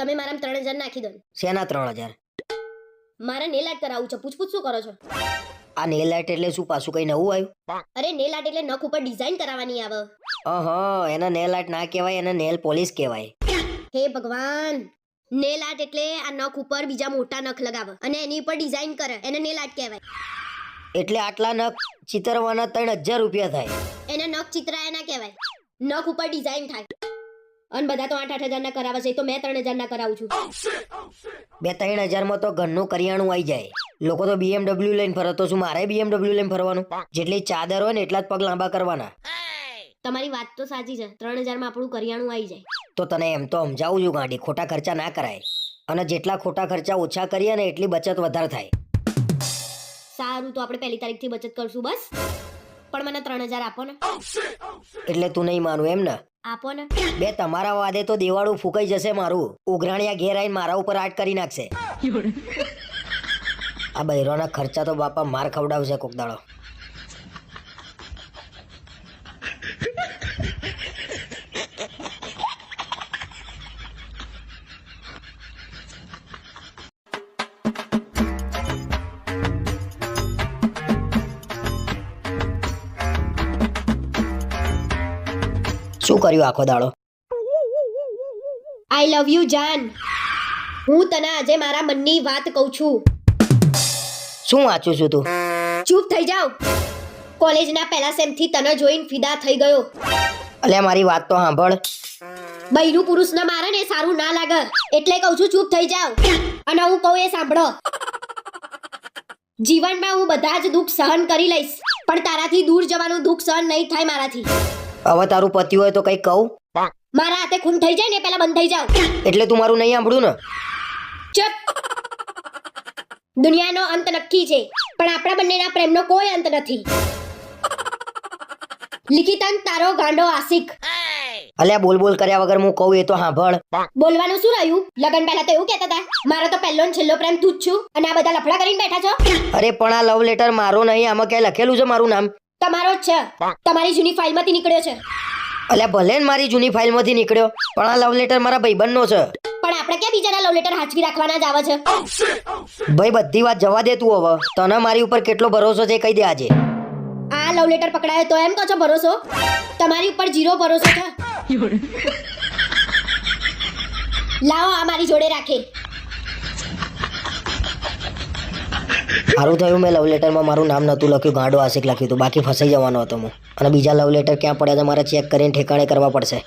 તમે મારા ત્રણ હજાર નાખી દો શેના ત્રણ હજાર? મારા નેલ આર્ટ કરાવું છે. પૂછપૂછ શું કરો છો? આ નેલ આર્ટ એટલે શું? પાછું કઈ નવું આવ્યું? અરે નેલ આર્ટ એટલે નખ ઉપર ડિઝાઇન કરાવવાની આવે. અહ એના નેલ આર્ટ ના કહેવાય એને નેલ પોલિશ કહેવાય. હે ભગવાન! નેલ આર્ટ એટલે આ નખ ઉપર બીજા મોટા નખ લગાવે અને એની ઉપર ડિઝાઇન કરે. એને નેલ આર્ટ કહેવાય. એટલે આટલા નખ ચિતરવાના ત્રણ હજાર રૂપિયા થાય. એને નખ ચિતરાયા ના કહેવાય. નખ ઉપર ડિઝાઇન થાય. અને બધા તો આઠ આઠ હજાર ના કરાવે છે તો મેં ત્રણ હજાર ના કરાવું છું. બે ત્રણ હજારમાં તો ઘરનું કરિયાણું આવી જાય. લોકો તો બીએમડબલ્યુ લઈને ફરો તો શું મારે બીએમડબલ્યુ લઈને ફરવાનું? જેટલી ચાદર હોય ને એટલા જ પગ લાંબા કરવાના. તમારી વાત તો સાચી છે ત્રણ હજારમાં આપણું કરિયાણું આવી જાય. તો તને એમ તો સમજાવું છું ગાંડી ખોટા ખર્ચા ના કરાય. અને જેટલા ખોટા ખર્ચા ઓછા કરીએ ને એટલી બચત વધારે થાય. સારું તો આપણે પહેલી તારીખથી બચત કરશું બસ. પણ મને ત્રણ હજાર આપો ને. એટલે તું નહીં માનું એમ ને? આપો ને. બે તમારા વાદે તો દેવાળું ફૂંકાઈ જશે મારું. ઉઘરાણિયા ઘેર આવીને મારા ઉપર આટ કરી નાખશે. આ બૈરોના ખર્ચા તો બાપા માર ખવડાવશે કોક દાડો. શું કર્યું આખો દાડો? આઈ લવ યુ જાન. હું તને આજે મારા મનની વાત કહું છું. શું વાંચું છું તું? ચૂપ થઈ જાવ. કોલેજના પહેલા સેમથી તને જોઈને ફિદા થઈ ગયો. અલ્યા મારી વાત તો સાંભળ. બૈરું પુરુષને મારે ને સારું ના લાગે. એટલે કહું છું ચૂપ થઈ જાવ. અને હું કહું એ સાંભળો. જીવનમાં હું બધા જ દુઃખ સહન કરી લઈશ પણ તારાથી દૂર જવાનું દુઃખ સહન નહીં થાય મારાથી. હવે તારું પતિ હોય તો કઈ કહું? મારા હાથે ખૂન થઈ જાય ને પહેલા બંધ થઈ જાવ એટલે તું મારું નહીં સાંભળું ને? ચપ. દુનિયાનો અંત નક્કી છે પણ આપણા બંનેના પ્રેમનો કોઈ અંત નથી. લિખિતન તારો ગાંડો આશિક. અલ્યા બોલ બોલ કર્યા વગર હું કહું એ તો સાંભળ. બોલવાનું શું રહ્યું? લગન પહેલા તો એવું કહેતા હતા મારો તો પહેલો ને છેલ્લો પ્રેમ તું જ છું અને આ બધા લફડા કરીને બેઠા છો. અરે પણ આ લવ લેટર મારો નહીં આમાં ક્યાંય લખેલું છે મારું નામ? તમારો જ છે. તમારી જૂની ફાઇલમાંથી નીકળ્યો છે. અલ્યા ભલે ને મારી જૂની ફાઇલમાંથી નીકળ્યો પણ આ લવ લેટર મારા ભાઈબંધનો છે. પણ આપણે ક્યાં બીજાના લવ લેટર હાચવી રાખવાના જ આવે છે? ભાઈ બધી વાત જવા દે તું હવે. તને મારી ઉપર કેટલો ભરોસો છે કહી દે આજે. આ લવ લેટર પકડાયો તો એમ કહો છો ભરોસો? તમારી ઉપર જીરો ભરોસો છે. લાવો આ મારી જોડે રાખે. સારું થયું મેં લવ લેટરમાં મારું નામ નહોતું લખ્યું, ગાંડો આશિક લખ્યું હતું. બાકી ફસાઈ જવાનો હતો હું. અને બીજા લવ લેટર ક્યાં પડ્યા છે મારે ચેક કરીને ઠેકાણે કરવા પડશે.